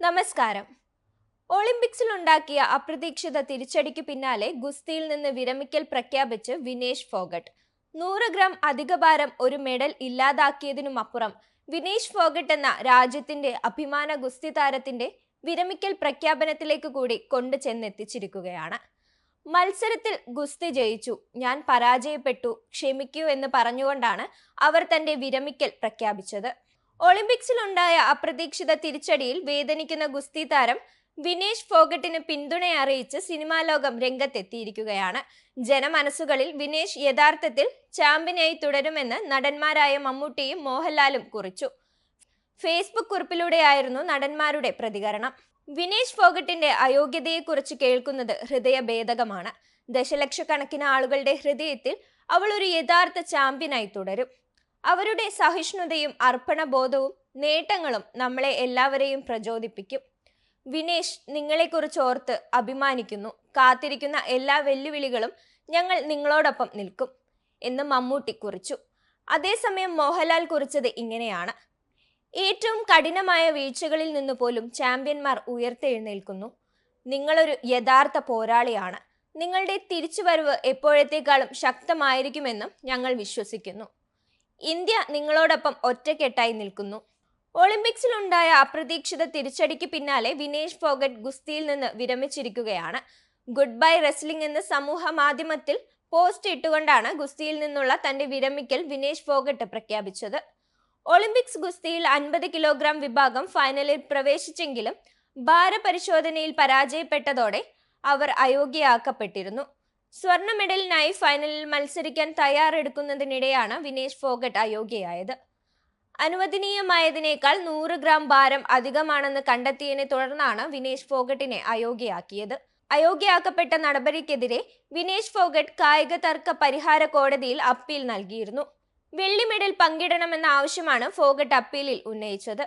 നമസ്കാരം. ഒളിമ്പിക്സിൽ ഉണ്ടാക്കിയ അപ്രതീക്ഷിത തിരിച്ചടിക്ക് പിന്നാലെ ഗുസ്തിയിൽ നിന്ന് വിരമിക്കൽ പ്രഖ്യാപിച്ച് വിനേഷ് ഫോഗട്ട്. നൂറ് ഗ്രാം അധിക ഭാരം ഒരു മെഡൽ ഇല്ലാതാക്കിയതിനുമപ്പുറം വിനേഷ് ഫോഗട്ട് എന്ന രാജ്യത്തിന്റെ അഭിമാന ഗുസ്തി താരത്തിന്റെ വിരമിക്കൽ പ്രഖ്യാപനത്തിലേക്ക് കൂടി കൊണ്ടു ചെന്നെത്തിച്ചിരിക്കുകയാണ്. മത്സരത്തിൽ ഗുസ്തി ജയിച്ചു. ഞാൻ പരാജയപ്പെട്ടു ക്ഷമിക്കൂ എന്ന് പറഞ്ഞുകൊണ്ടാണ് അവർ തന്റെ വിരമിക്കൽ പ്രഖ്യാപിച്ചത്. ഒളിമ്പിക്സിലുണ്ടായ അപ്രതീക്ഷിത തിരിച്ചടിയിൽ വേദനിക്കുന്ന ഗുസ്തി താരം വിനേഷ് ഫോഗട്ടിന് പിന്തുണ അറിയിച്ച് സിനിമാ ലോകം രംഗത്തെത്തിയിരിക്കുകയാണ്. ജനമനസ്സുകളിൽ വിനേഷ് യഥാർത്ഥത്തിൽ ചാമ്പ്യനായി തുടരുമെന്ന് നടന്മാരായ മമ്മൂട്ടിയും മോഹൻലാലും കുറിച്ചു. ഫേസ്ബുക്ക് കുറിപ്പിലൂടെയായിരുന്നു നടന്മാരുടെ പ്രതികരണം. വിനേഷ് ഫോഗട്ടിന്റെ അയോഗ്യതയെക്കുറിച്ച് കേൾക്കുന്നത് ഹൃദയഭേദകമാണ്. ദശലക്ഷക്കണക്കിന് ആളുകളുടെ ഹൃദയത്തിൽ അവൾ ഒരു യഥാർത്ഥ ചാമ്പ്യനായി തുടരും. അവരുടെ സഹിഷ്ണുതയും അർപ്പണബോധവും നേട്ടങ്ങളും നമ്മളെ എല്ലാവരെയും പ്രചോദിപ്പിക്കും. വിനേഷ് നിങ്ങളെക്കുറിച്ച് ഓർത്ത് അഭിമാനിക്കുന്നു. കാത്തിരിക്കുന്ന എല്ലാ വെല്ലുവിളികളും ഞങ്ങൾ നിങ്ങളോടൊപ്പം നിൽക്കും എന്ന് മമ്മൂട്ടി കുറിച്ചു. അതേസമയം മോഹൻലാൽ കുറിച്ചത് ഇങ്ങനെയാണ്. ഏറ്റവും കഠിനമായ വീഴ്ചകളിൽ നിന്ന് പോലും ചാമ്പ്യന്മാർ ഉയർത്തെഴുന്നേൽക്കുന്നു. നിങ്ങളൊരു യഥാർത്ഥ പോരാളിയാണ്. നിങ്ങളുടെ തിരിച്ചുവരവ് എപ്പോഴത്തേക്കാളും ശക്തമായിരിക്കുമെന്നും ഞങ്ങൾ വിശ്വസിക്കുന്നു. ഇന്ത്യ നിങ്ങളോടൊപ്പം ഒറ്റക്കെട്ടായി നിൽക്കുന്നു. ഒളിമ്പിക്സിലുണ്ടായ അപ്രതീക്ഷിത തിരിച്ചടിക്ക് പിന്നാലെ വിനേഷ് ഫോഗട്ട് ഗുസ്തിയിൽ നിന്ന് വിരമിച്ചിരിക്കുകയാണ്. ഗുഡ് ബൈ റെസ്ലിംഗ് എന്ന സമൂഹ മാധ്യമത്തിൽ പോസ്റ്റ് ഇട്ടുകൊണ്ടാണ് ഗുസ്തിയിൽ നിന്നുള്ള തന്റെ വിരമിക്കൽ വിനേഷ് ഫോഗട്ട് പ്രഖ്യാപിച്ചത്. ഒളിമ്പിക്സ് ഗുസ്തിയിൽ അൻപത് കിലോഗ്രാം വിഭാഗം ഫൈനലിൽ പ്രവേശിച്ചെങ്കിലും ഭാരപരിശോധനയിൽ പരാജയപ്പെട്ടതോടെ അവർ അയോഗ്യയാക്കപ്പെട്ടിരുന്നു. സ്വർണ മെഡലിനായി ഫൈനലിൽ മത്സരിക്കാൻ തയ്യാറെടുക്കുന്നതിനിടെയാണ് വിനേഷ് ഫോഗട്ട് അയോഗ്യയായത്. അനുവദനീയമായതിനേക്കാൾ നൂറ് ഗ്രാം ഭാരം അധികമാണെന്ന് കണ്ടെത്തിയതിനെ തുടർന്നാണ് വിനേഷ് ഫോഗട്ടിനെ അയോഗ്യയാക്കിയത്. അയോഗ്യയാക്കപ്പെട്ട നടപടിക്കെതിരെ വിനേഷ് ഫോഗട്ട് കായിക തർക്ക പരിഹാര കോടതിയിൽ അപ്പീൽ നൽകിയിരുന്നു. വെള്ളി മെഡൽ പങ്കിടണമെന്ന ആവശ്യമാണ് ഫോഗട്ട് അപ്പീലിൽ ഉന്നയിച്ചത്.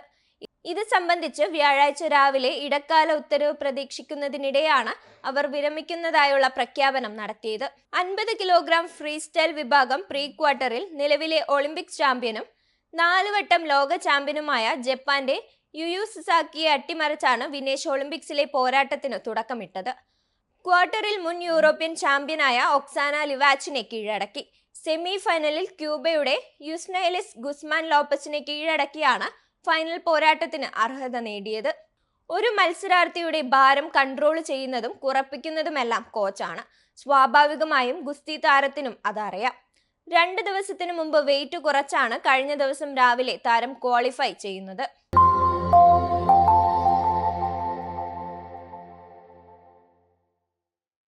ഇത് സംബന്ധിച്ച് വ്യാഴാഴ്ച രാവിലെ ഇടക്കാല ഉത്തരവ് പ്രതീക്ഷിക്കുന്നതിനിടെയാണ് അവർ വിരമിക്കുന്നതായുള്ള പ്രഖ്യാപനം നടത്തിയത്. അൻപത് കിലോഗ്രാം ഫ്രീ സ്റ്റൈൽ വിഭാഗം പ്രീ ക്വാർട്ടറിൽ നിലവിലെ ഒളിമ്പിക്സ് ചാമ്പ്യനും നാലുവട്ടം ലോക ചാമ്പ്യനുമായ ജപ്പാന്റെ യുയു സുസാക്കിയെ അട്ടിമറിച്ചാണ് വിനേഷ് ഒളിമ്പിക്സിലെ പോരാട്ടത്തിന് തുടക്കമിട്ടത്. ക്വാർട്ടറിൽ മുൻ യൂറോപ്യൻ ചാമ്പ്യനായ ഒക്സാന ലിവാച്ചിനെ കീഴടക്കി. സെമി ഫൈനലിൽ ക്യൂബയുടെ യുസ്നൈലിസ് ഗുസ്മാൻ ലോപ്പസിനെ കീഴടക്കിയാണ് ഫൈനൽ പോരാട്ടത്തിന് അർഹത നേടിയത്. ഒരു മത്സരാർത്ഥിയുടെ ഭാരം കൺട്രോൾ ചെയ്യുന്നതും കുറപ്പിക്കുന്നതുമെല്ലാം കോച്ചാണ് സ്വാഭാവികമായും ഗുസ്തി താരത്തിനും അതറിയാം. രണ്ട് ദിവസത്തിനു മുമ്പ് വെയിറ്റ് കുറച്ചാണ് കഴിഞ്ഞ ദിവസം രാവിലെ താരം ക്വാളിഫൈ ചെയ്യുന്നത്.